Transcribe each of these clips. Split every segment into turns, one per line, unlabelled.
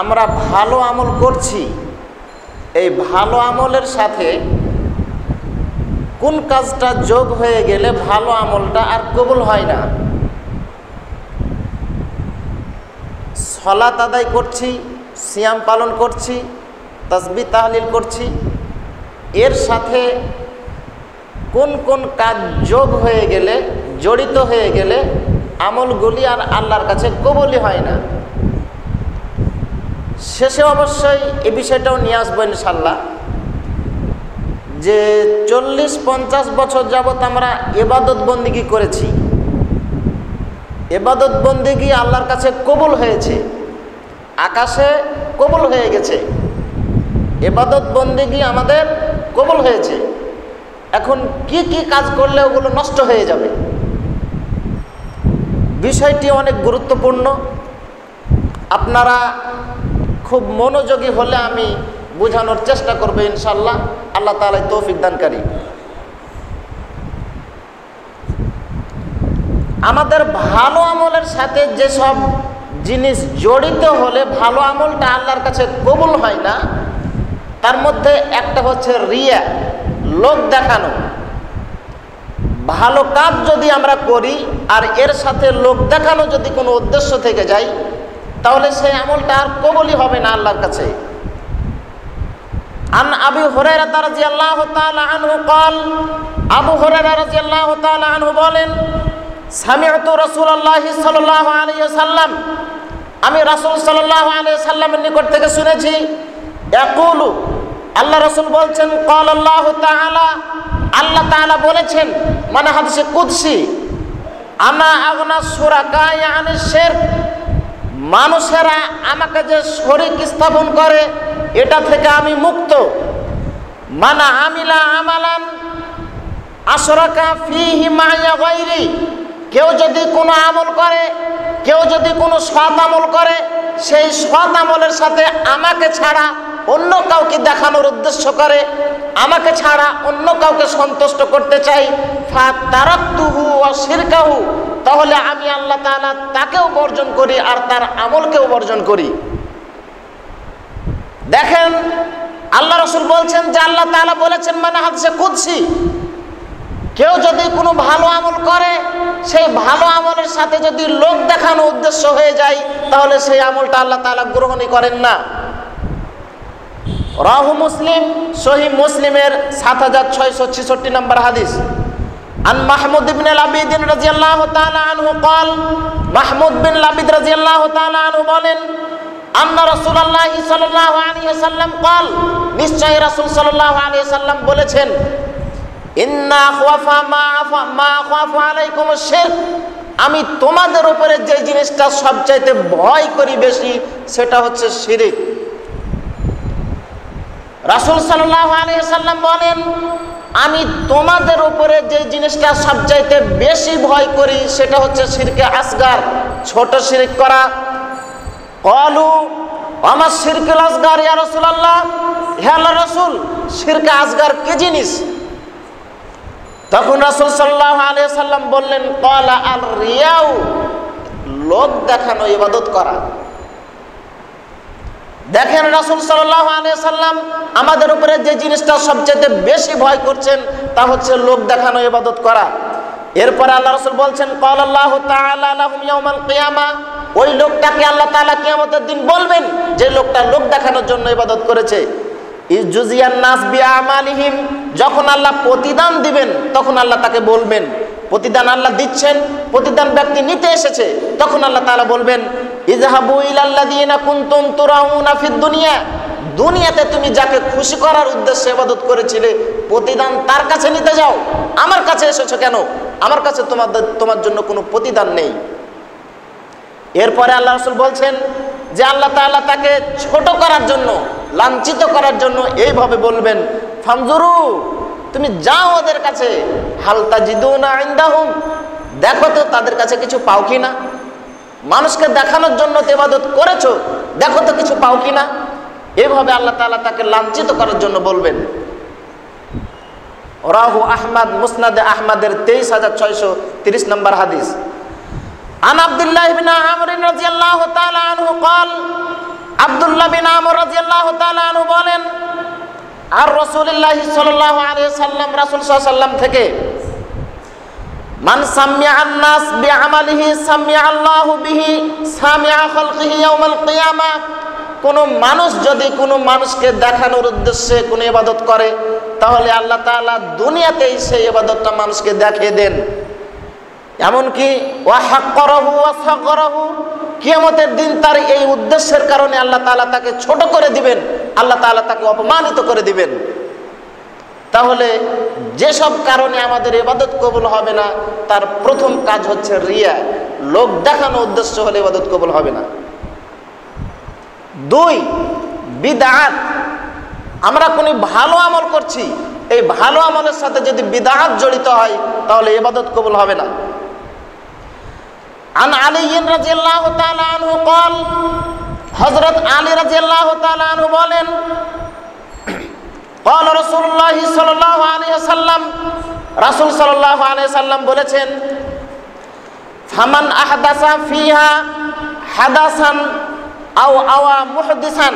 আমরা ভালো আমল করছি, এই ভালো আমলের সাথে কোন কাজটা যোগ হয়ে গেলে ভালো আমলটা আর কবুল হয় না? সলাত আদায় করছি, সিয়াম পালন করছি তসবি তাহলিল করছি। এর সাথে কোন কোন কাজ যোগ হয়ে গেলে, জড়িত হয়ে গেলে আমলগুলি আর আল্লাহর কাছে কবুলই হয় না। শেষে অবশ্যই এ বিষয়টাও নিয়ে আসব ইনশাল্লাহ যে চল্লিশ পঞ্চাশ বছর যাবৎ আমরা এবাদত বন্দিগি করেছি। এবাদত বন্দিগি আল্লাহর কাছে কবুল হয়েছে, আকাশে কবুল হয়ে গেছে। এবাদত বন্দিগি আমাদের কবুল হয়েছে। এখন কি কি কাজ করলে ওগুলো নষ্ট হয়ে যাবে? বিষয়টি অনেক গুরুত্বপূর্ণ। আপনারা খুব মনোযোগী হলে আমি বোঝানোর চেষ্টা করব ইনশাল্লাহ। আল্লাহ তালাই তৌফিক দানকারী আমাদের ভালো আমলের সাথে যেসব জিনিস জড়িত হলে ভালো আমলটা আল্লাহর কাছে কবুল হয় না, তার মধ্যে একটা হচ্ছে রিয়া লোক দেখানো। ভালো কাজ যদি আমরা করি আর এর সাথে লোক দেখানো যদি কোনো উদ্দেশ্য থেকে যায় তাহলে সেই আমলটা আর কবলই হবে না আল্লাহর কাছে আন আবু হুরায়রা রাদিয়াল্লাহু তাআলা আনহু قال আবু হুরায়রা রাদিয়াল্লাহু তাআলা আনহু বলেন সামি'তু রাসূলুল্লাহি সাল্লাল্লাহু আলাইহি ওয়াসাল্লাম আমি রাসূল সাল্লাল্লাহু আলাইহি সাল্লামের নিকট থেকে শুনেছি ইয়াকুলু আল্লাহ রাসূল বলছেন قال الله تعالى আল্লাহ তাআলা বলেছেন মানে হাদিসে কুদসি আনা আগনা সুরাকা ইয়ানি শিরক মানুষেরা আমাকে যে শরিক স্থাপন করে, এটা থেকে আমি মুক্ত। মানা আমিলা আমালান আশরাকা কেউ যদি কোনো আমল করে, কেউ যদি কোনো সৎ আমল করে, সেই সৎ আমলের সাথে আমাকে ছাড়া অন্য কাউকে দেখানোর উদ্দেশ্য করে, আমাকে ছাড়া অন্য কাউকে সন্তুষ্ট করতে চাই তারাক্তুহু তাহলে আমি আল্লাহ তাআলা তাকেও বর্জন করি আর তার আমলকেও বর্জন করি। দেখেন, আল্লাহ রসুল বলছেন যে আল্লাহ তাআলা বলেছেন মানে হাদিসে কুদসি। কেউ যদি কোনো ভালো আমল করে, সেই ভালো আমলের সাথে যদি লোক দেখানো উদ্দেশ্য হয়ে যায়, তাহলে সেই আমলটা আল্লাহ তাআলা গ্রহণই করেন না। রাহু মুসলিম সহি মুসলিমের সাত হাজার ছয়শো ছেষট্টি নম্বর হাদিস عن محمود بن لبيد رضي الله تعالى عنه قال محمود بن لبيد رضي الله تعالى عنه বলেন أن رسول الله صلى الله عليه وسلم قال নিশ্চয় রাসূল সাল্লাল্লাহু আলাইহি সাল্লাম বলেছেন ইন্না খাফা মা আফা মা খাফা আলাইকুম শিরক আমি তোমাদের উপরে যে জিনিসটা সবচাইতে ভয় করি বেশি সেটা হচ্ছে শিরিক রাসূল সাল্লাম বলেন, আমি তোমাদের উপরে যে জিনিসটা সবচাইতে বেশি ভয় করি, সেটা হচ্ছে শিরকে আসগার, ছোট শিরিক করা। কলু, আমার শিরকে আসগার, ইয়া রসুল আল্লাহ আল্লাহ রসুল শিরকে আসগার কি জিনিস? তখন রাসূল সাল্লাহ আলাইহি সাল্লাম বললেন, কলা আল রিয়াউ, লোক দেখানো ইবাদত করা। দেখেন রাসুল সাল্লাম আমাদের উপরে যে জিনিসটা সবচেয়ে বেশি ভয় করছেন, তা হচ্ছে লোক দেখানো, ইবাদত করা। এরপরে আল্লাহ রসুল বলছেন আল্লাহ কিয়ামা। ওই লোকটাকে আল্লাহ তাআলা কিয়ামতের দিন বলবেন যে লোকটা লোক দেখানোর জন্য ইবাদত করেছে। নাস যখন আল্লাহ প্রতিদান দিবেন, তখন আল্লাহ তাকে বলবেন প্রতিদান আল্লাহ দিচ্ছেন, প্রতিদান ব্যক্তি নিতে এসেছে। তখন আল্লাহ তাআলা বলবেন তুরাউনা ফিদ দুনিয়া। দুনিয়াতে তুমি যাকে খুশি করার উদ্দেশ্যে ইবাদত করেছিলে, প্রতিদান তার কাছে নিতে যাও। আমার কাছে এসেছ কেন? আমার কাছে তোমাদের, তোমার জন্য কোনো প্রতিদান নেই। এরপরে আল্লাহ রসুল বলছেন যে আল্লাহ তাআলা তাকে ছোট করার জন্য, লাঞ্ছিত করার জন্য এইভাবে বলবেন ফামজুরু তুমি যাও ওদের কাছে হালতা জিদুনা ইন্দাহুম দেখো তো তাদের কাছে কিছু পাও কি না মানুষকে দেখানোর জন্য তেবাদত করেছো দেখো তো কিছু পাও কি না এভাবে আল্লাহ তাআলা তাকে লাঞ্ছিত করার জন্য বলবেন রাহু আহমদ মুসনাদে আহমদের তেইশ হাজার ছয়শো তিরিশ নম্বর হাদিস عن عبد الله بن عمرو رضي الله تعالى عنه قال عبد আব্দুল্লাহ বিন আমর রাদিয়াল্লাহু তাআলা আনহু বলেন আর রাসূলুল্লাহ সাল্লাল্লাহু আলাইহি সাল্লাম রাসূল সাল্লাম থেকে বিহি কোন মানুষ যদি কোনো মানুষকে দেখানোর উদ্দেশ্যে কোনো ইবাদত করে, তাহলে আল্লাহ তাআলা দুনিয়াতেই সেই ইবাদতটা মানুষকে দেখিয়ে দেন। এমনকি ওয়াহাক্করাহু ওয়াসাগরাহু কিয়ামতের দিন তার এই উদ্দেশ্যের কারণে আল্লাহ তাআলা তাকে ছোট করে দিবেন, আল্লাহ তাআলা তাকে অপমানিত করে দিবেন। তাহলে যেসব কারণে আমাদের এবাদত কবুল হবে না, তার প্রথম কাজ হচ্ছে রিয়া। লোক দেখানো উদ্দেশ্য হলে এবাদত কবুল হবে না। দুই, বিদাত। আমরা কোনো ভালো আমল করছি, এই ভালো আমলের সাথে যদি বিদাত জড়িত হয়, তাহলে এবাদত কবুল হবে না। আন আলী রাজিয়াল্লাহ তালু কল হজরত আলী রাজিয়াল্লাহ বলেন কল রসুল্লাহ সাল্লাহ আলী সাল্লাম রাসুল সাল্লাহ আলী বলেছেন ফামান আহদাসা ফিহা হাদাসান আও আওয়া মুহদিসান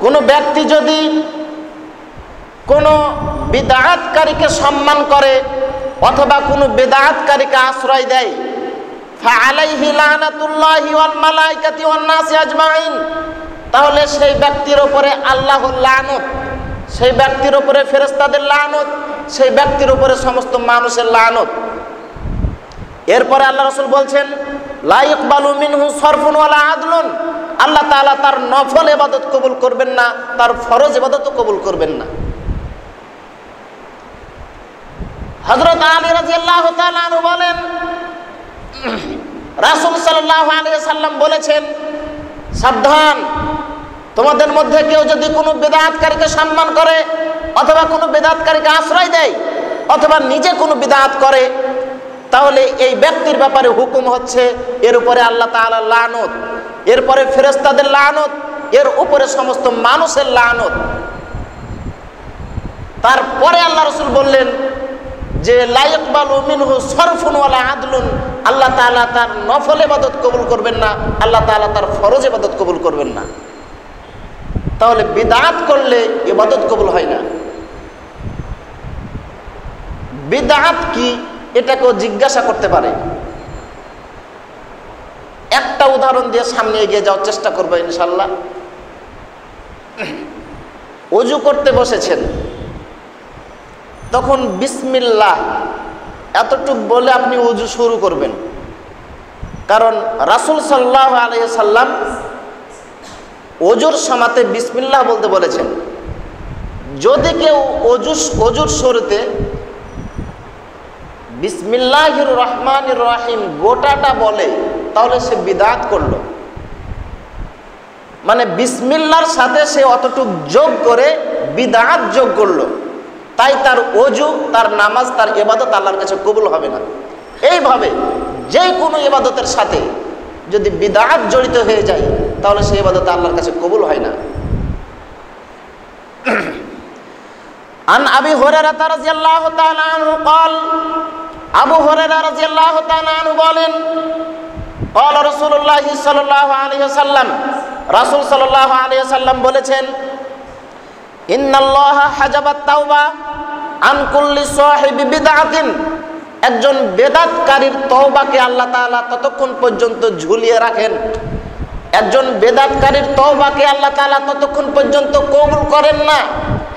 কোনো ব্যক্তি যদি কোনো বিদায়াতকারীকে সম্মান করে অথবা কোনো বেদাতকারীকে আশ্রয় দেয়। তাহলে সেই ব্যক্তির উপরে আল্লাহর লানত, সেই ব্যক্তির উপরে ফেরেশতাদের লানত, সেই ব্যক্তির উপরে সমস্ত মানুষের লানত। এরপরে আল্লাহ রসুল বলছেন লাইক বালু মিনহু সরফুন ওয়ালা আদলুন। আল্লাহ তাআলা তার নফল এবাদত কবুল করবেন না, তার ফরজ ইবাদত কবুল করবেন না। হযরত আলী তাআলা আনহু বলেন, রাসূল সাল্লাল্লাহু আলাইহি সাল্লাম বলেছেন, সাবধান, তোমাদের মধ্যে কেউ যদি কোনো বেদাতকারীকে সম্মান করে অথবা কোনো বেদাতকারীকে আশ্রয় দেয় অথবা নিজে কোনো বিদাত করে, তাহলে এই ব্যক্তির ব্যাপারে হুকুম হচ্ছে, এর উপরে আল্লাহ তাআলা লানত এরপরে ফেরেশতাদের লানত, এর উপরে সমস্ত মানুষের লানত। তারপরে আল্লাহ রসুল বললেন যে লাইকবাল মিনহু সরফুন ওয়ালা আদলুন, আল্লাহ তাআলা তার নফল ইবাদত কবুল করবেন না, আল্লাহ তাআলা তার ফরজ ইবাদত কবুল করবেন না। তাহলে বিদাত করলে ইবাদত কবুল হয় না। বিদাত কি? এটাকেও জিজ্ঞাসা করতে পারে। একটা উদাহরণ দিয়ে সামনে এগিয়ে যাওয়ার চেষ্টা করব ইনশাল্লাহ। অজু করতে বসেছেন। তখন বিসমিল্লাহ, এতটুক বলে আপনি উজু শুরু করবেন। কারণ রাসুল সাল্লাহ আলহ সাল্লাম অজুর সামাতে বিসমিল্লাহ বলতে বলেছেন। যদি কেউ অজু অজুর শুরুতে বিসমিল্লাহির রহমান রাহিম গোটাটা বলে, তাহলে সে বিদাত করল। মানে বিসমিল্লার সাথে সে অতটুক যোগ করে বিদাত যোগ করল। তাই তার অজু তার নামাজ তার এবাদত আল্লাহর কাছে কবুল হবে না এইভাবে যে কোনো এবাদতের সাথে যদি বিদাত জড়িত হয়ে যায় তাহলে সেই এবাদত আল্লাহর কাছে কবুল হয় না আন আবি হুরায়রা রাদিয়াল্লাহু তাআলা আনহু قال আবু হুরায়রা রাদিয়াল্লাহু তাআলা আনহু বলেন قال رسول الله صلى الله عليه وسلم রাসূল সাল্লাল্লাহু আলাইহি ওয়াসাল্লাম বলেছেন একজন বেদাতকারীর তওবাকে আল্লাহ তাআলা ততক্ষণ পর্যন্ত ঝুলিয়ে রাখেন। একজন বেদাতকারীর তওবাকে আল্লাহ তাআলা ততক্ষণ পর্যন্ত কবুল করেন না।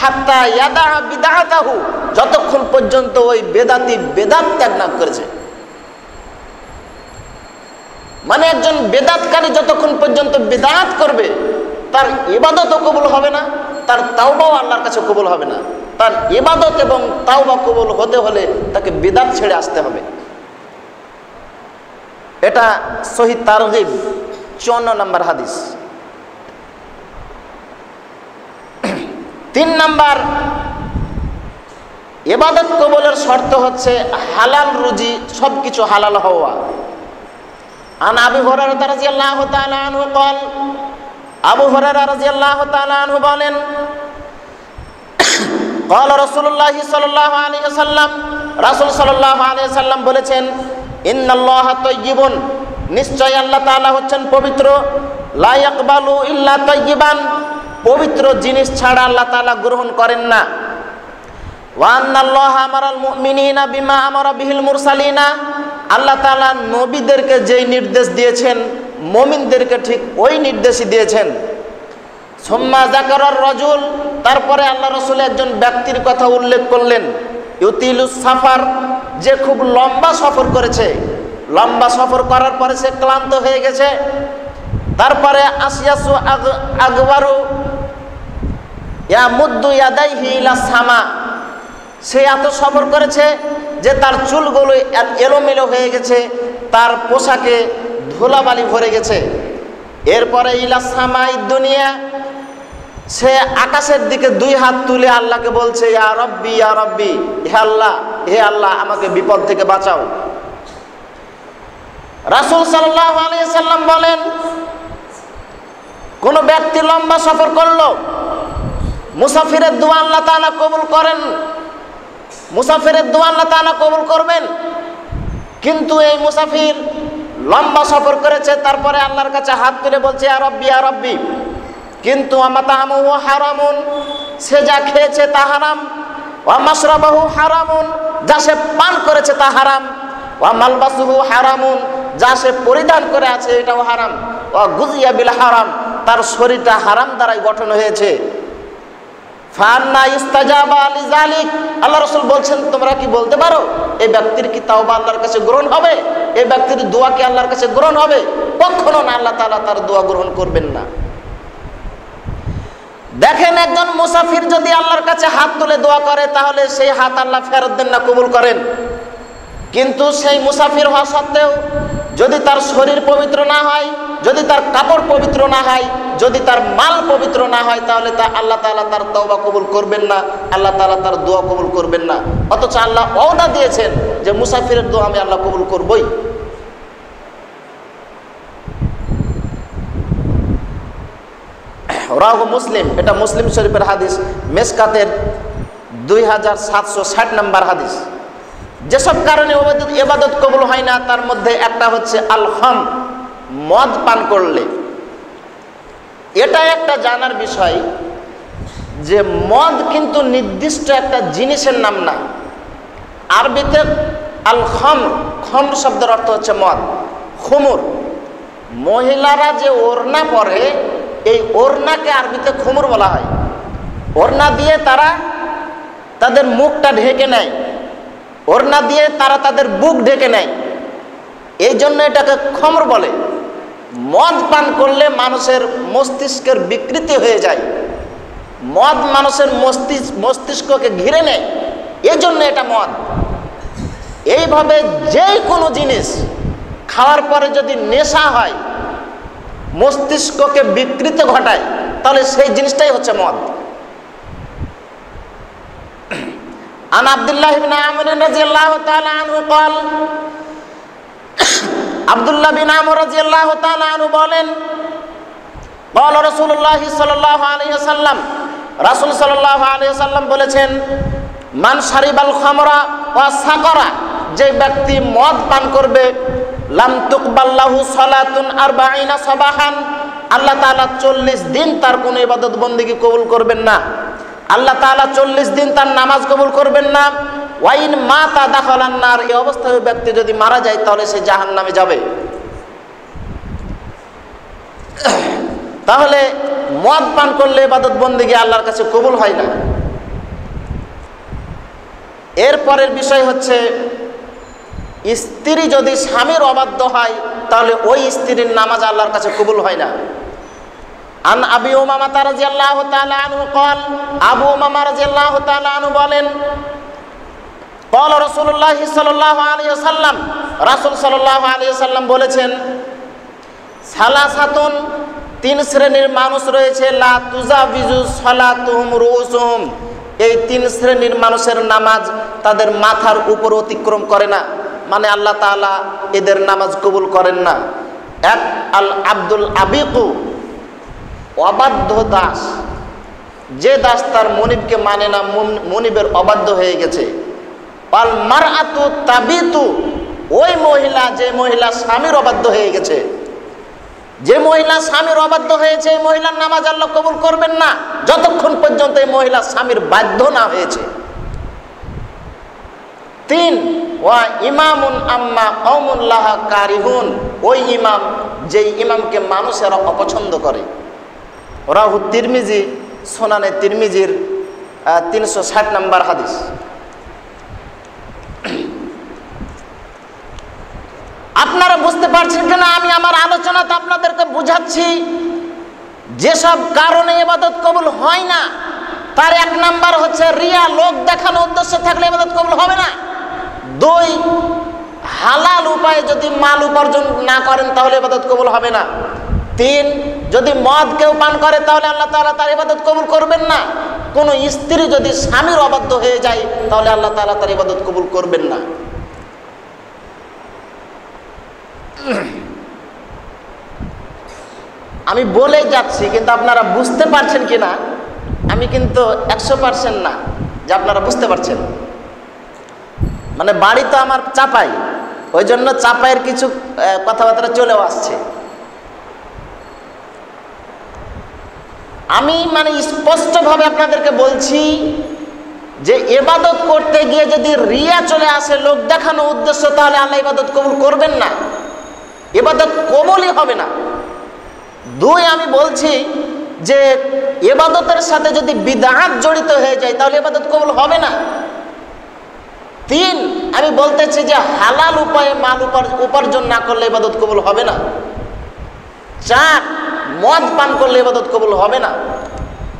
হাত্তা ইয়াদা বিদআতাহু, যতক্ষণ পর্যন্ত ওই বেদাতি বেদাত ত্যাগ না করেছে। মানে একজন বেদাতকারী যতক্ষণ পর্যন্ত বেদাত করবে, তার ইবাদতও কবুল হবে না। তার তাওবাও আল্লাহর কাছে কবুল হবে না তার ইবাদত এবং তাওবা কবুল হতে হলে তাকে বেদাত ছেড়ে আসতে হবে এটা শহীদ তারগিব চুয়ান্ন নম্বর হাদিস তিন নাম্বার এবাদত কবলের শর্ত হচ্ছে হালাল রুজি সব কিছু হালাল হওয়া আন আবি হুরায়রা রাদিয়াল্লাহু তাআলা আনহু قال আবু হুরায়রা রাদিয়াল্লাহু তাআলা আনহু বলেন قال رسول الله صلى الله عليه وسلم রাসূল সাল্লাল্লাহু আলাইহি সাল্লাম বলেছেন ইন্নাল্লাহা তাইয়্যিবুন নিশ্চয় আল্লাহ তাআলা হচ্ছেন পবিত্র লা ইয়াকবালু ইল্লা তাইয়িবান পবিত্র জিনিস ছাড়া আল্লাহ তাআলা গ্রহণ করেন না ওয়ান্নাল্লাহ আমারাল মুমিনিনা বিমা আমারা বিহিল মুরসালিনা আল্লাহ তাআলা নবীদেরকে যেই নির্দেশ দিয়েছেন মুমিনদেরকে ঠিক ওই নির্দেশই দিয়েছেন। সোম্মা জাকারার রজুল, তারপরে আল্লাহ রসুল একজন ব্যক্তির কথা উল্লেখ করলেন, ইউতিলুস সাফার, যে খুব লম্বা সফর করেছে। লম্বা সফর করার পরে সে ক্লান্ত হয়ে গেছে। তারপরে আসিয়াসু আগ আগবারু ইয়া মুদ্দু ইয়াদাইহি ইলা সামা, সে এত সফর করেছে যে তার চুলগুলো এলোমেলো হয়ে গেছে, তার পোশাকে ধুলাবালি ভরে গেছে। এরপরে ইলা সামাই দুনিয়া, সে আকাশের দিকে দুই হাত তুলে আল্লাহকে বলছে, ইয়া রব্বি ইয়া রব্বি, হে আল্লাহ হে আল্লাহ, আমাকে বিপদ থেকে বাঁচাও। রাসূল সাল্লাল্লাহু আলাইহি সাল্লাম বলেন, কোন ব্যক্তি লম্বা সফর করল, মুসাফিরের দোয়া আল্লাহ তাআলা কবুল করেন, মুসাফিরের দোয়া আল্লাহ তাআলা কবুল করবেন, কিন্তু এই মুসাফির লম্বা সফর করেছে, তারপরে আল্লাহর কাছে হাত তুলে বলছে আর রব্বি আর রব্বি, কিন্তু আমাতামুহু হারামুন, সে যা খেয়েছে তা হারাম, ওয়া মাশরাবাহু হারামুন, যা সে পান করেছে তা হারাম, ওয়া মালবাসুহু হারামুন, যা সে পরিধান করে আছে এটাও হারাম, ওয়া গুজিয়া বিল হারাম, তার শরীরটা হারাম দ্বারাই গঠন হয়েছে। আল্লাহ রসুল বলছেন, তোমরা কি বলতে পারো, এই ব্যক্তির কি তাও আল্লাহর কাছে গ্রহণ হবে? এই ব্যক্তির দোয়া কি আল্লাহর কাছে গ্রহণ হবে? কখনো না আল্লাহ তাআলা তার দোয়া গ্রহণ করবেন না। দেখেন একজন মুসাফির যদি আল্লাহর কাছে হাত তুলে দোয়া করে, তাহলে সেই হাত আল্লাহ ফেরত দেন না, কবুল করেন। কিন্তু সেই মুসাফির হওয়া সত্ত্বেও যদি তার শরীর পবিত্র না হয়, যদি তার কাপড় পবিত্র না হয়, যদি তার মাল পবিত্র না হয়, তাহলে তা আল্লাহ তাআলা তার তওবা কবুল করবেন না, আল্লাহ তাআলা তার দোয়া কবুল করবেন না। অথচ আল্লাহ ওয়াদা দিয়েছেন যে মুসাফিরের দোয়া আমি আল্লাহ কবুল করবই। রাহু মুসলিম, এটা মুসলিম শরীফের হাদিস, মেসকাতের দুই হাজার সাতশো ষাট নম্বর হাদিস। যেসব কারণে এবাদত কবুল হয় না, তার মধ্যে একটা হচ্ছে আলহম মদ পান করলে। এটা একটা জানার বিষয় যে মদ কিন্তু নির্দিষ্ট একটা জিনিসের নাম না। আরবিতে আল খম খম শব্দের অর্থ হচ্ছে মদ। খুমুর। মহিলারা যে ওড়না পরে এই ওড়নাকে আরবিতে খুমুর বলা হয়। ওড়না দিয়ে তারা তাদের মুখটা ঢেকে নেয়। ওড়না দিয়ে তারা তাদের বুক ঢেকে নেয়। এই জন্য এটাকে খমর বলে। মদ পান করলে মানুষের মস্তিষ্কের বিকৃতি হয়ে যায়। মদ মানুষের মস্তিষ্ক, মস্তিষ্ককে ঘিরে নেয়। এই জন্য এটা মদ। এইভাবে যে কোনো জিনিস খাওয়ার পরে যদি নেশা হয় মস্তিষ্ককে বিকৃত ঘটায় তাহলে সেই জিনিসটাই হচ্ছে মদ عن عبد الله بن عمرو رضي الله تعالى عنه قال আব্দুল্লাহ বিন আমর রাদিয়াল্লাহু তাআলা আনহু বলেন قال رسول الله صلى الله عليه وسلم রাসূল সাল্লাল্লাহু আলাইহি ওয়াসাল্লাম বলেছেন মান শারিবাল খামরা ওয়া সাকরা যে ব্যক্তি মদ পান করবে লাম তুকবাল্লাহু সালাতুন আরবাঈনা সাবাহান। আল্লাহ তাআলা 40 দিন তার কোনো ইবাদত বন্দেগী কবুল করবেন না। আল্লাহ তাআলা 40 দিন তার নামাজ কবুল করবেন না। ওয়াইন মা তা দাখালান্নার এই অবস্থায় ব্যক্তি যদি মারা যায় তাহলে সে জাহান্নামে যাবে। তাহলে মদ পান করলে ইবাদত বন্দেগী আল্লাহর কাছে কবুল হয় না। এরপরের বিষয় হচ্ছে স্ত্রী যদি স্বামীর অবাধ্য হয় তাহলে ওই স্ত্রীর নামাজ আল্লাহর কাছে কবুল হয় না আন আবি উমামা রাদিয়াল্লাহু তাআলা আনহু قال আবু উমামা রাদিয়াল্লাহু তাআলা আনহু বলেন قال رسول الله صلى الله عليه وسلم রাসূল সাল্লাল্লাহু আলাইহি ওয়াসাল্লাম বলেছেন সালাসাতুন তিন শ্রেণীর মানুষ রয়েছে লা তুজাবিজু সালাতুহুম রুউসুহুম এই তিন শ্রেণীর মানুষের নামাজ তাদের মাথার উপর অতিক্রম করে না মানে আল্লাহ তাআলা এদের নামাজ কবুল করেন না। এক, আল আব্দুল আবিকু অবাধ্য দাস। যে দাস তার মনিবকে মানে না মন- মনিবের অবাধ্য হয়ে গেছে। পাল মার আতু তাবিতু, ওই মহিলা, যে মহিলা স্বামীর অবাধ্য হয়ে গেছে। যে মহিলা স্বামীর অবাধ্য হয়েছে, এই মহিলার নামাজ আল্লাহ কবুল করবেন না। যতক্ষণ পর্যন্ত এই মহিলা স্বামীর বাধ্য না হয়েছে। তিন, ওয়া ইমামুন আম্মা কৌমুল্লাহ কারিহুন। ওই ইমাম যেই ইমামকে মানুষেরা অপছন্দ করে। রাহু তিরমিজি, সোনানে তিরমিজির তিনশো ষাট নম্বর হাদিস। আপনারা বুঝতে পারছেন কিনা? আমি আমার আলোচনাতে আপনাদেরকে বুঝাচ্ছি। যেসব কারণে এবাদত কবুল হয় না, তার এক নাম্বার হচ্ছে রিয়া, লোক দেখানো উদ্দেশ্য থাকলে এবাদত কবুল হবে না। দুই, হালাল উপায়ে যদি মাল উপার্জন না করেন তাহলে এবাদত কবুল হবে না। তিন, যদি মদ কেউ পান করে তাহলে আল্লাহ তাআলা তার ইবাদত কবুল করবেন না। কোনো স্ত্রী যদি স্বামীর অবাধ্য হয়ে যায় তাহলে আল্লাহ তাআলা তার ইবাদত কবুল করবেন না। আমি বলে যাচ্ছি, কিন্তু আপনারা বুঝতে পারছেন কি না আমি কিন্তু একশো পার্সেন্ট না, যে আপনারা বুঝতে পারছেন। মানে বাড়ি তো আমার চাপাই। ওই জন্য চাপাইয়ের কিছু কথাবার্তা চলেও আসছে। আমি মানে স্পষ্টভাবে আপনাদেরকে বলছি যে এবাদত করতে গিয়ে যদি রিয়া চলে আসে, লোক দেখানো উদ্দেশ্য, তাহলে আল্লাহ ইবাদত কবুল করবেন না। এবাদত কবলই হবে না। দুই, আমি বলছি যে এবাদতের সাথে যদি বিদাত জড়িত হয়ে যায়, তাহলে এবাদত কবুল হবে না। তিন, আমি বলতেছি যে হালাল উপায়ে মাল উপার- উপার্জন না করলে ইবাদত কবুল হবে না। চার, মদ পান করলে ইবাদত কবুল হবে না।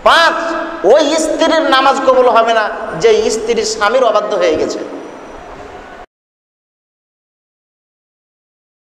পাঁচ, ওই স্ত্রীর নামাজ কবুল হবে না, যে স্ত্রীর স্বামীর অবাধ্য হয়ে গেছে।